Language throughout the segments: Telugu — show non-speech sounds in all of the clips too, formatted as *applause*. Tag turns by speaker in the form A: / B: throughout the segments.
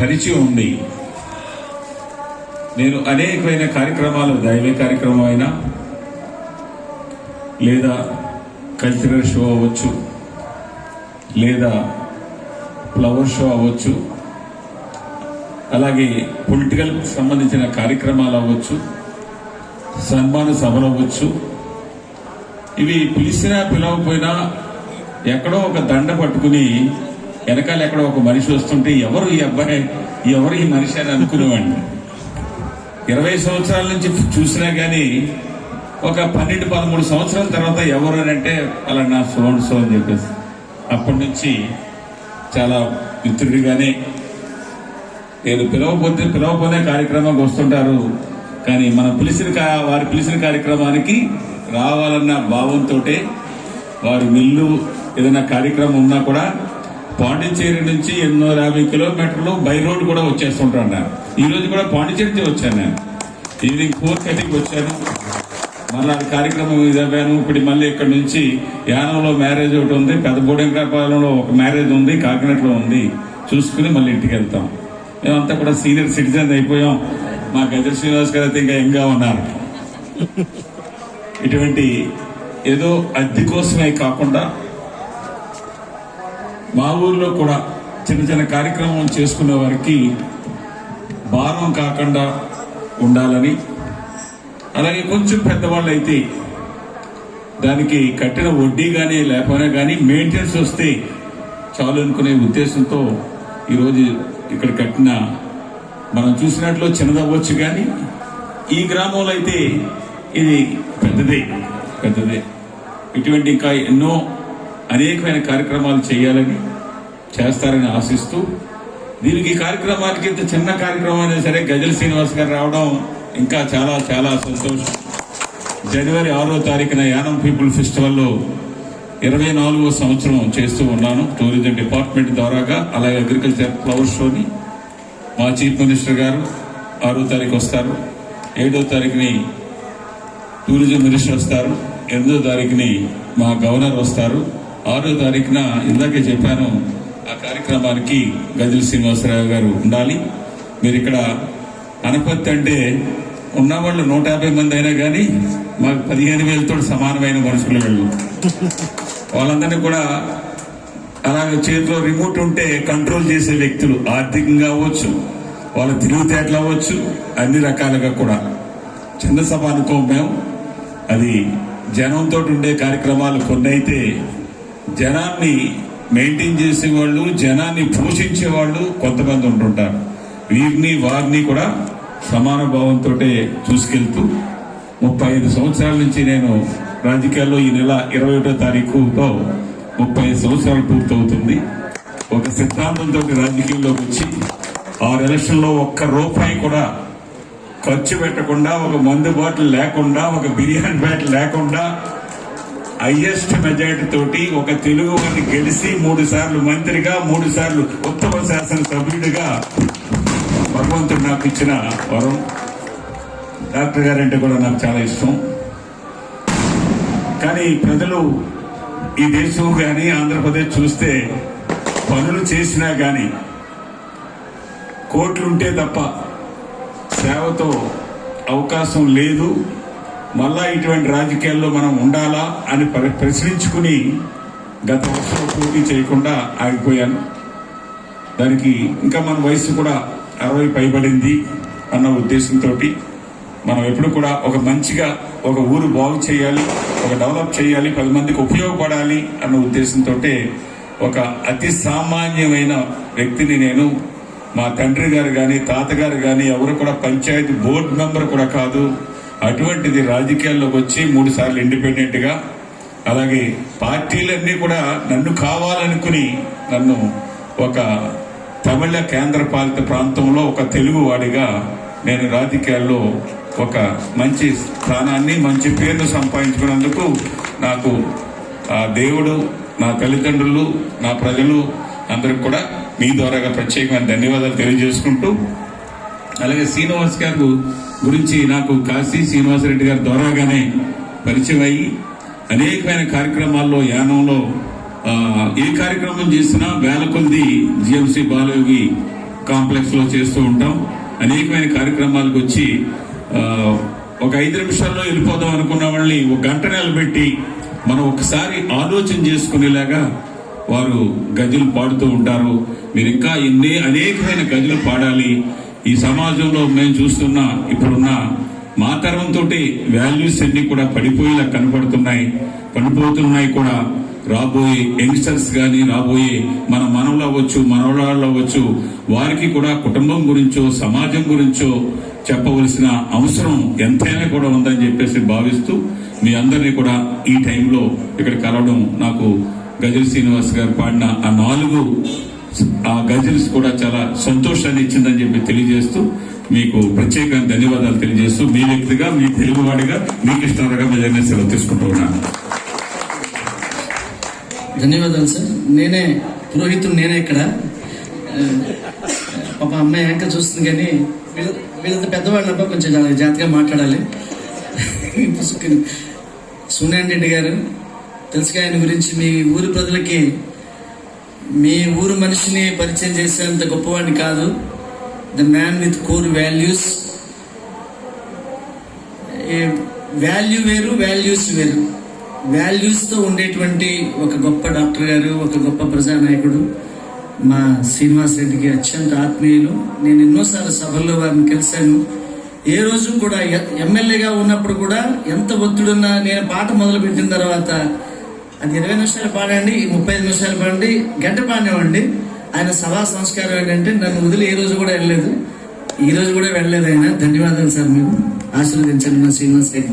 A: పరిచయం ఉంది నేను అనేకమైన కార్యక్రమాలు దైవ కార్యక్రమం అయినా లేదా కల్చరల్ షో అవ్వచ్చు లేదా ఫ్లవర్ షో అవ్వచ్చు అలాగే పొలిటికల్ సంబంధించిన కార్యక్రమాలు అవ్వచ్చు సన్మాన సభలు అవ్వచ్చు. ఇవి పిలిచినా పిలవకపోయినా ఎక్కడో ఒక దండ పట్టుకుని వెనకాల ఎక్కడో ఒక మనిషి వస్తుంటే ఎవరు ఈ అబ్బాయి? ఎవరు ఈ మనిషి అని అనుకునేవాడిని. ఇరవై సంవత్సరాల నుంచి చూసినా కానీ ఒక పన్నెండు పదమూడు సంవత్సరాల తర్వాత ఎవరు అని అంటే అలా నా సోన్ సో అని చెప్పేసి. అప్పటి నుంచి చాలా మిత్రుడిగానే నేను పిలవకపోతే పిలవకపోతే కార్యక్రమానికి వస్తుంటారు. కానీ మనం పిలిచిన కా- వారు పిలిచిన కార్యక్రమానికి రావాలన్న భావంతో వారు మిల్లు ఏదైనా కార్యక్రమం ఉన్నా కూడా పాండిచ్చేరి నుంచి ఎన్నో యాభై కిలోమీటర్లు బై రోడ్ కూడా వచ్చేస్తుంటాను నేను. ఈ రోజు కూడా పాండిచ్చేరి వచ్చాను నేను. ఈవినింగ్ ఫోర్ థర్టీకి వచ్చాను. మళ్ళీ కార్యక్రమం ఇదవ్వాను ఇప్పుడు మళ్ళీ ఇక్కడ నుంచి యానంలో మ్యారేజ్ ఒకటి ఉంది. పెద్ద బోడెంకరాపాలెంలో ఒక మ్యారేజ్ ఉంది. కాకినాడలో ఉంది. చూసుకుని మళ్ళీ ఇంటికి వెళ్తాం. మేమంతా కూడా సీనియర్ సిటిజన్ అయిపోయాం. మా గజ శ్రీనివాస్ గారు అయితే ఇంకా యంగా ఉన్నారు. ఇటువంటి ఏదో అద్దె కోసమే కాకుండా మా ఊర్లో కూడా చిన్న చిన్న కార్యక్రమం చేసుకున్న వారికి భారం కాకుండా ఉండాలని అలాగే కొంచెం పెద్దవాళ్ళు అయితే దానికి కట్టిన వడ్డీ కానీ లేకపోయినా కానీ మెయింటెనెన్స్ వస్తే చాలు అనుకునే ఉద్దేశంతో ఈరోజు ఇక్కడ కట్టిన మనం చూసినట్లు చిన్నదవ్వచ్చు కానీ ఈ గ్రామంలో అయితే ఇది పెద్దదే పెద్దదే. ఇటువంటి ఇంకా ఎన్నో అనేకమైన కార్యక్రమాలు చేయాలని చేస్తారని ఆశిస్తూ దీనికి ఈ కార్యక్రమానికి ఇంత చిన్న కార్యక్రమం అయినా సరే గజల్ శ్రీనివాస్ గారు రావడం ఇంకా చాలా చాలా సంతోషం. జనవరి ఆరో తారీఖున యానం పీపుల్ ఫెస్టివల్లో ఇరవై నాలుగో సంవత్సరం చేస్తూ ఉన్నాను. టూరిజం డిపార్ట్మెంట్ ద్వారాగా అలాగే అగ్రికల్చర్ ఫ్లవర్ షోని మా చీఫ్ మినిస్టర్ గారు ఆరో తారీఖు వస్తారు. ఏడో తారీఖుని టూరిజం మినిస్టర్ వస్తారు. ఎనిమిదో తారీఖుని మా గవర్నర్ వస్తారు. ఆరో తారీఖున ఇందాకే చెప్పాను ఆ కార్యక్రమానికి గజల్ శ్రీనివాసరావు గారు ఉండాలి. మీరు ఇక్కడ అనపత్తి అంటే ఉన్నవాళ్ళు నూట యాభై మంది అయినా కానీ మాకు పదిహేను వేలతో సమానమైన మనుషులు వెళ్ళు. వాళ్ళందరినీ కూడా అలాగే చేతిలో రిమోట్ ఉంటే కంట్రోల్ చేసే వ్యక్తులు ఆర్థికంగా అవ్వచ్చు వాళ్ళ తెలివితేటలు అవ్వచ్చు అన్ని రకాలుగా కూడా. చిన్న సభ అనుకోం మేము. అది జనంతో ఉండే కార్యక్రమాలు కొన్ని అయితే జనాన్ని మెయింటైన్ చేసేవాళ్ళు జనాన్ని పోషించే వాళ్ళు కొంతమంది ఉంటుంటారు. వీరిని వారిని కూడా సమాన భావంతో చూసుకెళ్తూ ముప్పై ఐదు సంవత్సరాల నుంచి నేను రాజకీయాల్లో ఈ నెల ఇరవై ఒకటో తారీఖుతో ముప్పై ఐదు సంవత్సరాలు పూర్తవుతుంది. ఒక సిద్ధాంతంతో రాజకీయంలోకి వచ్చి ఆరు ఎలక్షన్లో ఒక్క రూపాయి కూడా ఖర్చు పెట్టకుండా ఒక మందు బాటిల్ లేకుండా ఒక బిర్యానీ బ్యాట్ లేకుండా హైయెస్ట్ మెజారిటీ తోటి ఒక తెలుగు వారిని గెలిచి మూడు సార్లు మంత్రిగా మూడు సార్లు ఉత్తమ శాసనసభ్యుడిగా భగవంతుడు నాకు ఇచ్చిన వరం. డాక్టర్ గారంటే కూడా నాకు చాలా ఇష్టం. కానీ ప్రజలు ఈ దేశం కానీ ఆంధ్రప్రదేశ్ చూస్తే పనులు చేసినా కానీ కోట్లుంటే తప్ప సేవతో అవకాశం లేదు. మళ్ళా ఇటువంటి రాజకీయాల్లో మనం ఉండాలా అని ప్ర- ప్రశ్నించుకుని గత వర్షం పూర్తి చేయకుండా ఆగిపోయాను. దానికి ఇంకా మన వయసు కూడా అరవై పైబడింది అన్న ఉద్దేశంతో మనం ఎప్పుడు కూడా ఒక మంచిగా ఒక ఊరు బాగు చేయాలి ఒక డెవలప్ చేయాలి పది మందికి ఉపయోగపడాలి అన్న ఉద్దేశంతో ఒక అతి సామాన్యమైన వ్యక్తిని నేను మా తండ్రి గారు కానీ తాతగారు కానీ ఎవరు కూడా పంచాయతీ బోర్డు మెంబర్ కూడా కాదు. అటువంటిది రాజకీయాల్లోకి వచ్చి మూడు సార్లు ఇండిపెండెంట్గా అలాగే పార్టీలన్నీ కూడా నన్ను కావాలనుకుని నన్ను ఒక తమిళ కేంద్ర పాలిత ప్రాంతంలో ఒక తెలుగు వాడిగా నేను రాజకీయాల్లో ఒక మంచి స్థానాన్ని మంచి పేరును సంపాదించుకున్నందుకు నాకు ఆ దేవుడు నా తల్లిదండ్రులు నా ప్రజలు అందరికి కూడా మీ ద్వారా ప్రత్యేకమైన ధన్యవాదాలు తెలియజేసుకుంటూ అలాగే శ్రీనివాస్ గారు గురించి నాకు కాశీ శ్రీనివాసరెడ్డి గారి ద్వారాగానే పరిచయం అయ్యి అనేకమైన కార్యక్రమాల్లో యానంలో ఏ కార్యక్రమం చేసినా వేల కొద్ది జిఎంసి బాలయోగి కాంప్లెక్స్లో చేస్తూ ఉంటాం. అనేకమైన కార్యక్రమాలకు వచ్చి ఒక ఐదు నిమిషాల్లో వెళ్ళిపోదాం అనుకున్న వాళ్ళని ఒక గంట నిలబెట్టి మనం ఒకసారి ఆలోచన చేసుకునేలాగా వారు గజలు పాడుతూ ఉంటారు. మీరు ఇంకా ఎన్ని అనేకమైన గజలు పాడాలి ఈ సమాజంలో మేము చూస్తున్న ఇప్పుడున్న మా తరంతో వాల్యూస్ అన్ని కూడా పడిపోయేలా కనపడుతున్నాయి. పడిపోతున్నాయి కూడా. రాబోయే యంగ్స్టర్స్ కానీ రాబోయే మన మనవలు అవ్వచ్చు మనవరాళ్ళు అవ్వచ్చు వారికి కూడా కుటుంబం గురించో సమాజం గురించో చెప్పవలసిన అవసరం ఎంతైనా కూడా ఉందని చెప్పేసి భావిస్తూ మీ అందరినీ కూడా ఈ టైంలో ఇక్కడ కలవడం నాకు గజల్ శ్రీనివాస్ గారు పాడిన ఆ నాలుగు ఆ గజల్స్ కూడా చాలా సంతోషాన్ని ఇచ్చిందని చెప్పి తెలియజేస్తూ మీకు ప్రత్యేకంగా ధన్యవాదాలు తెలియజేస్తూ మీ వ్యక్తిగా మీ తెలుగువాడిగా మీకు ఇష్టంగా మీ దగ్గర సెలవు తీసుకుంటూ ఉన్నాను.
B: ధన్యవాదాలు సార్. నేనే పురోహితుడు నేనే ఇక్కడ. ఒక పాప అమ్మాయి యాంకర్ చూస్తుంది కానీ వీళ్ళ వీళ్ళంత పెద్దవాళ్ళు కొంచెం చాలా జాగ్రత్తగా మాట్లాడాలి. *laughs* సునాయన్ రెడ్డి గారు తెలుసుగా ఆయన గురించి మీ ఊరి ప్రజలకి మీ ఊరు మనిషిని పరిచయం చేసేంత గొప్పవాడిని కాదు. The man with core values value వేరు వాల్యూస్ వేరు. వాల్యూస్తో ఉండేటువంటి ఒక గొప్ప డాక్టర్ గారు ఒక గొప్ప ప్రజానాయకుడు మా శ్రీనివాస్ రెడ్డికి అత్యంత ఆత్మీయులు. నేను ఎన్నోసార్లు సభల్లో వారిని కలిశాను. ఏ రోజు కూడా ఎమ్మెల్యేగా ఉన్నప్పుడు కూడా ఎంత ఒత్తిడున్నా నేను పాట మొదలు పెట్టిన తర్వాత అది ఇరవై నిమిషాలు పాడండి ముప్పై ఐదు నిమిషాలు పాడండి గంట పాడినవ్వండి. ఆయన సభా సంస్కారం ఏంటంటే నన్ను వదిలి ఏ రోజు కూడా వెళ్ళలేదు. ఈ రోజు కూడా వెళ్ళలేదు ఆయన. ధన్యవాదాలు సార్ మీరు ఆశీర్వదించండి మా శ్రీనివాస్ రెడ్డి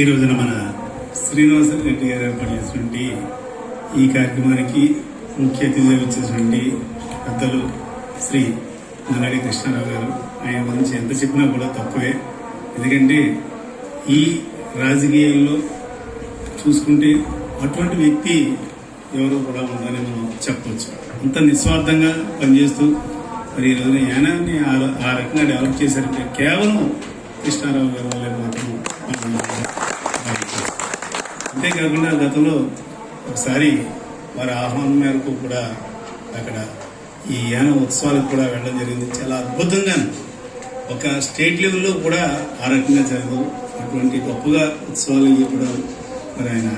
C: ఈ రోజున మన శ్రీనివాస రెడ్డి గారు ఏర్పాటు చేసినటువంటి ఈ కార్యక్రమానికి ముఖ్య అతిథిగా వచ్చేసినటువంటి పెద్దలు శ్రీ నల్లడి కృష్ణారావు గారు. ఆయన గురించి ఎంత చెప్పినా కూడా తక్కువే. ఎందుకంటే ఈ రాజకీయాల్లో చూసుకుంటే అటువంటి వ్యక్తి ఎవరో కూడా ఉందని మనం చెప్పవచ్చు. అంత నిస్వార్థంగా పనిచేస్తూ మరి ఈ రోజున యానాన్ని ఆ ఆ రకంగా డెవలప్ చేశారంటే కేవలం కృష్ణారావు గారి వల్లే మాత్రం అంతేకాకుండా గతంలో ఒకసారి వారి ఆహ్వానం మేరకు కూడా అక్కడ ఈ యాన ఉత్సవాలకు కూడా వెళ్ళడం జరిగింది. చాలా అద్భుతంగా ఒక స్టేట్ లెవెల్లో కూడా ఆ రకంగా జరగదు. అటువంటి గొప్పగా ఉత్సవాలు ఇవి కూడా మరి ఆయన